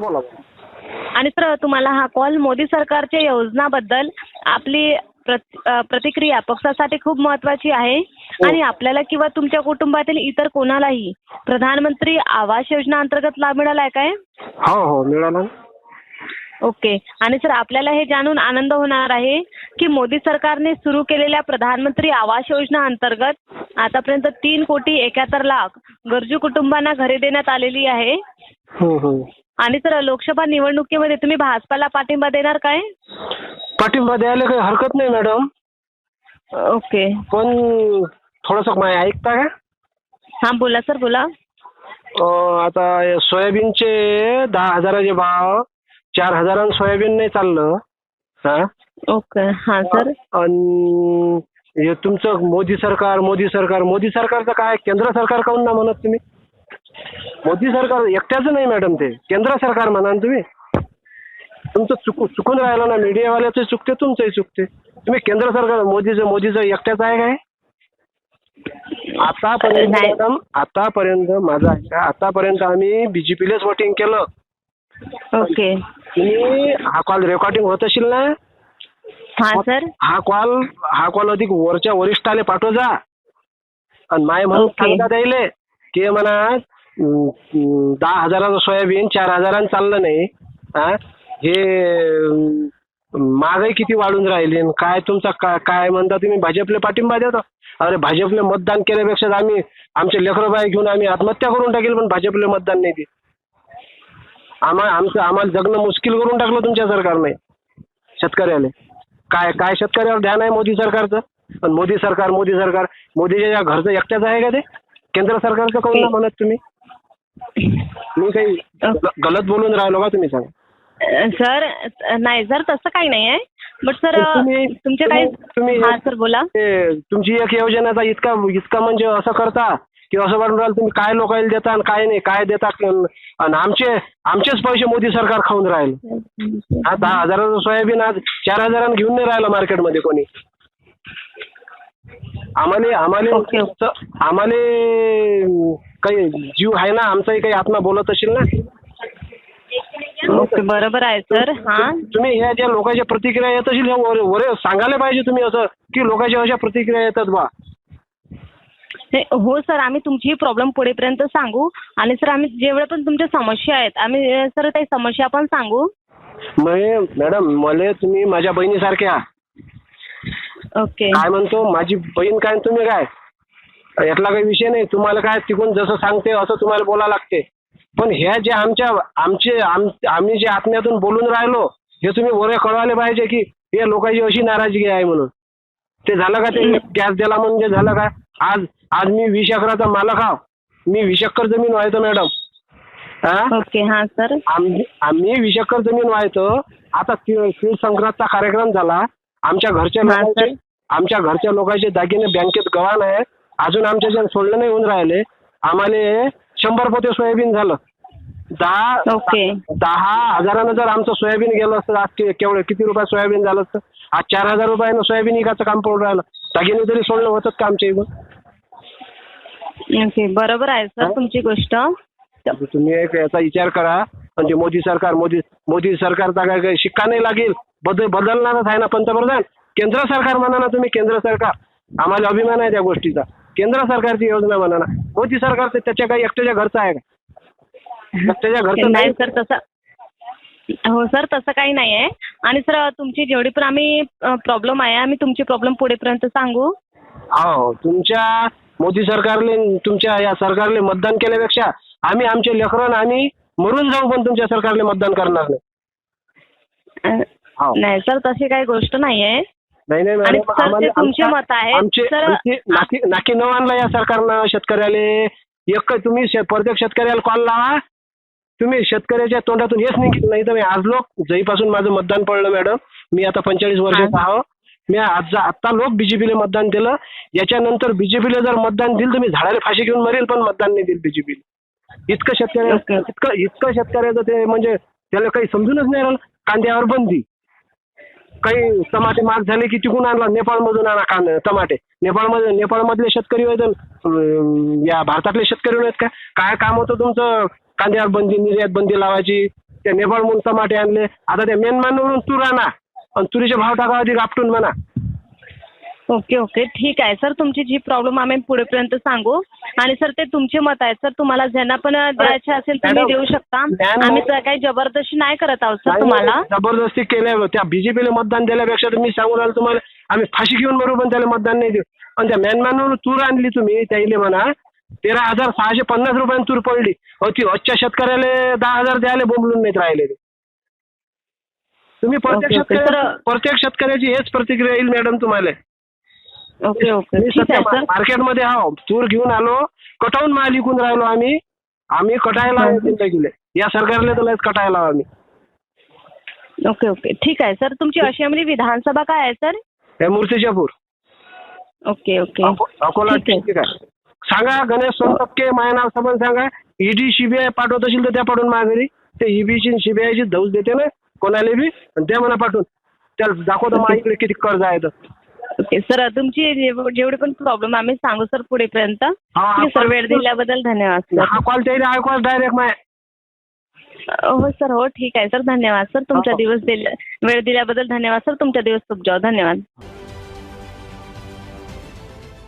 बोला. आणि सर तुम्हाला हा कॉल मोदी सरकारच्या योजनाबद्दल आपली प्रत- प्रतिक्रिया पक्षासाठी खूप महत्वाची आहे. आणि आपल्याला किंवा तुमच्या कुटुंबातील इतर कोणालाही प्रधानमंत्री आवास योजना अंतर्गत लाभ मिळालाय काय? हो हो मिळाला. ओके. आणि सर आपल्याला हे जाणून आनंद होणार आहे की मोदी सरकारने सुरू केलेल्या प्रधानमंत्री आवास योजना अंतर्गत आतापर्यंत तीन कोटी एकाहत्तर लाख गरजू कुटुंबांना घरे देण्यात आलेली आहे. हम्म, हम्म. आणि सर लोकसभा निवडणुकीमध्ये तुम्ही भाजपाला पाठिंबा देणार काय? पाठिंबा द्यायला काही हरकत नाही मॅडम. ओके. पण थोडंसं माय ऐकता का? हां बोला सर बोला. अं, आता हे सोयाबीनचे दहा हजाराचे भाव चार हजारानं सोयाबीन नाही चाललं. हा? ओके. हां सर. आणि हे तुमचं मोदी सरकार मोदी सरकार मोदी सरकारचं काय? केंद्र सरकार काहून ना म्हणत तुम्ही? मोदी सरकार एकट्याचं नाही मॅडम ते. केंद्र सरकार म्हणा तुम्ही. तुमचं चुकू चुकून राहिलं ना मीडियावाल्याचं चुकते तुमचंही चुकते. तुम्ही केंद्र सरकार मोदीचं मोदीचं एकट्याचं आहे काय? आतापर्यंत. मॅडम आतापर्यंत माझं आतापर्यंत आम्ही बीजेपीलाच वोटिंग केलं. ओके. तुम्ही हा कॉल रेकॉर्डिंग होत असेल ना? हां सर. हा कॉल हा कॉल अधिक वरच्या वरिष्ठाले पाठव जा आणि माय म्हणून. सांगता द्यायले की म्हणा दहा हजाराचं सोयाबीन चार हजारानं चाललं नाही. हा? हे महागाई किती वाढून राहिली आणि काय तुमचा काय काय म्हणता तुम्ही? भाजपले पाठिंबा देता? अरे भाजपले मतदान केल्यापेक्षा आम्ही आमचे लेकरं बाय घेऊन आम्ही आत्महत्या करून टाकेल पण भाजपले मतदान नाही देत. आम्हा आमचं आम्हाला जगणं मुश्किल करून टाकलं तुमच्या सरकारने शेतकऱ्याले काय काय शेतकऱ्यावर ध्यान आहे मोदी सरकारचं? पण मोदी सरकार मोदी सरकार मोदीच्या घरचं एकट्याच आहे का ते? केंद्र सरकारचं नाही म्हणत तुम्ही? मी काही गलत बोलून राहिलो का तुम्ही सांगा? सर नाही सर तसं काही नाही आहे. बट सर तुमचे काही तुम्ही- हां सर बोला. तुमची एक योजनेचा इतका इतका म्हणजे असं करता की असं वाटून राहिलं तुम्ही काय लोकांना देता आणि काय नाही काय देता आणि आमचे आमचेच पैसे मोदी सरकार खाऊन राहील. हा दहा हजाराचं सोयाबीन आज चार हजारानं घेऊन नाही राहिलं मार्केटमध्ये कोणी. आम्हाला आम्हाला. आम्हाला काही जीव आहे ना आमचाही काही आत्मा बोलत असेल ना? बरोबर आहे सर. हां. तुम्ही ह्या ज्या लोकांच्या प्रतिक्रिया येत असेल वर सांगायला पाहिजे तुम्ही असं की लोकांच्या अशा प्रतिक्रिया येतात बा. हो सर आम्ही तुमची प्रॉब्लेम पुढेपर्यंत सांगू. आणि सर आम्ही जेवढ्या पण तुमच्या समस्या आहेत आम्ही सर त्या समस्या पण सांगू. मॅडम मला तुम्ही माझ्या बहिणीसारख्या ओके. काय म्हणतो माझी बहीण काय आणि तुम्ही काय? यातला काही विषय नाही. तुम्हाला काय तिकून जसं सांगते असं तुम्हाला बोला लागते. पण ह्या जे आमच्या आमचे आम आम्ही जे आत्म्यातून बोलून राहिलो हे तुम्ही वर कळवायला पाहिजे की या लोकांची अशी नाराजगी आहे म्हणून. ते झालं का ते गॅस दिला म्हणजे झालं का? आज आज मी वीस एकराचा मालक आहो. मी वीस एकर जमीन व्हायचं मॅडम. हा? ओके हां सर. आम्ही आम्ही वीस एकर जमीन व्हायचं आता तीळ संक्रांतचा कार्यक्रम झाला. आमच्या घरच्या लोकांचे. आमच्या घरच्या लोकांचे दागिने बँकेत गव्हाण आहे अजून आमच्या ज्या सोडलं नाही होऊन राहिले आम्हाला शंभर पोते सोयाबीन झालं दहा ओके. दहा हजारानं जर आमचं सोयाबीन गेलं असतं आज केवढं किती रुपये सोयाबीन झालं असतं आज चार हजार रुपयानं सोयाबीन विकायचं काम पडून राहिलं दागिने तरी सोडलं होतं का आमच्या इथून बरोबर आहे सर? तुमची गोष्ट तुम्ही एक याचा विचार करा म्हणजे मोदी सरकार मोदी मोदी सरकारचा काय काय शिक्का नाही लागेल. बदल बदलणारच आहे ना पंतप्रधान? केंद्र सरकार म्हणा ना तुम्ही केंद्र सरकार. आम्हाला अभिमान आहे त्या गोष्टीचा. केंद्र सरकारची योजना म्हणा ना. मोदी सरकार ते त्याच्या काही एकट्याच्या घरचं आहे का? एकट्याच्या घरचं नाही सर तसं हो सर तसं काही नाही आहे. आणि सर तुमची जेवढी पण आम्ही प्रॉब्लेम आहे आम्ही तुमची प्रॉब्लेम पुढेपर्यंत सांगू. हो तुमच्या मोदी सरकारले तुमच्या या सरकारले मतदान केल्यापेक्षा आम्ही आमचे लेकरं आम्ही मरून जाऊ पण तुमच्या सरकारले मतदान करणार नाही. अ, हो. नाही सर तशी काही गोष्ट नाही आहे नाही नाही आणि मॅडम सर, ते आम्हाला तुमचे मत आहे. आमचे सर, आमचे नाकी नाकी न आणलं या सरकारनं शेतकऱ्याले एक तुम्ही शे- प्रत्येक शेतकऱ्याला कॉल लावा. तुम्ही शेतकऱ्याच्या तोंडातून हेच निघित नाही तर मी आज लोक जईपासून माझं मतदान पडलं मॅडम मी आता पंचेचाळीस वर्षाचा आहो. मी आज आता लोक बीजेपीला मतदान दिलं याच्यानंतर बीजेपीला जर मतदान दिलं तर मी झाडाला फाशी घेऊन मरेल पण मतदान नाही दिलं बीजेपीला इतकं शेतकऱ्या. इतकं इतकं शेतकऱ्याचं ते म्हणजे त्याला काही समजूनच नाही राहिलं. कांद्यावर बंदी. काही टमाटे महाग झाले की तिकून आणला नेपाळमधून आणा कांदे टमाटे. नेपाळमध्ये नेपाळमधले शेतकरी या भारतातले शेतकरी आहेत का? काय काम होतं तुमचं? कांद्यावर बंदी निर्यात बंदी लावायची. ते नेपाळहून टमाटे आणले. आता त्या मेनमानवरून तूर आणा. आणि तुरीचे भाव टाका अधिक आपटून म्हणा. Okay okay. ठीक आहे. सर तुमची जी प्रॉब्लेम आम्ही पुढेपर्यंत सांगू. आणि सर ते तुमचे मत आहेत. सर तुम्हाला ज्यांना पण द्यायचे असेल तुम्ही देऊ शकता. मॅडम, आम्ही तर काही जबरदस्ती नाही करत आहोत सर तुम्हाला. जबरदस्ती केल्या त्या बीजेपीला मतदान दिल्यापेक्षा तर मी सांगून राहिलो तुम्हाला आम्ही फाशी घेऊन बरोबर पण त्याला मतदान नाही देऊ. पण त्या म्यानमारवरून तूर आणली तुम्ही त्याईले म्हणा. तेरा हजार सहाशे पन्नास रुपयाने तूर पडली. अहो ती आजच्या शेतकऱ्याला दहा हजार द्यायला बोंबलून नाहीत राहिले ते. तुम्ही प्रत्येक. शेतकऱ्या तर- प्रत्येक शेतकऱ्याची हेच प्रतिक्रिया येईल मॅडम तुम्हाला. Okay okay. मी ठीक सध्या आहे सर. मार्केटमध्ये आहो तूर घेऊन आलो कटावून माल विकून राहिलो आम्ही. आम्ही कटायला. जिंदगीले या सरकारला तर लयच कटायला आम्ही. Okay okay. ठीक आहे सर. तुमची अशामली विधानसभा काय आहे सर? हे मूर्तिजापूर ओके ओके. अको- अकोला ठीक आहे. ठीक आहे. सांगा गणेश सोनटक्के माझ्या नाव सबन सांगा. ईडी सीबीआय पाठवत असेल तर त्या पाठवून माघारी ते ईबीची सीबीआयची धौस देते ना कोणाला बी आणि द्या म्हणा पाठवून. त्याला दाखवतो. माझ्याकडे किती कर्ज आहे तर ओके सर तुमची जेव- जेवढे पण प्रॉब्लेम आम्ही सांगू सर पुढेपर्यंत. हा, ठीक आहे सर आपण- वेळ दिल्याबद्दल धन्यवाद सर हा कॉल त्याला ऐकवा डायरेक्ट माय. हो सर हो ठीक आहे सर धन्यवाद सर तुमचा हो. दिवस दिल्या वेळ दिल्याबद्दल धन्यवाद सर तुमचा दिवस शुभ जाओ धन्यवाद.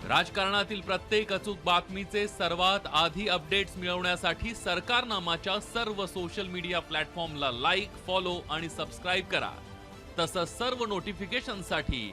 राजकारणातील प्रत्येक अचूक बातमीचे सर्वात आधी अपडेट्स मिळवण्यासाठी सरकारनामाच्या सर्व सोशल मीडिया प्लॅटफॉर्मला लाईक फॉलो आणि सबस्क्राईब करा. तसंच सर्व नोटिफिकेशनसाठी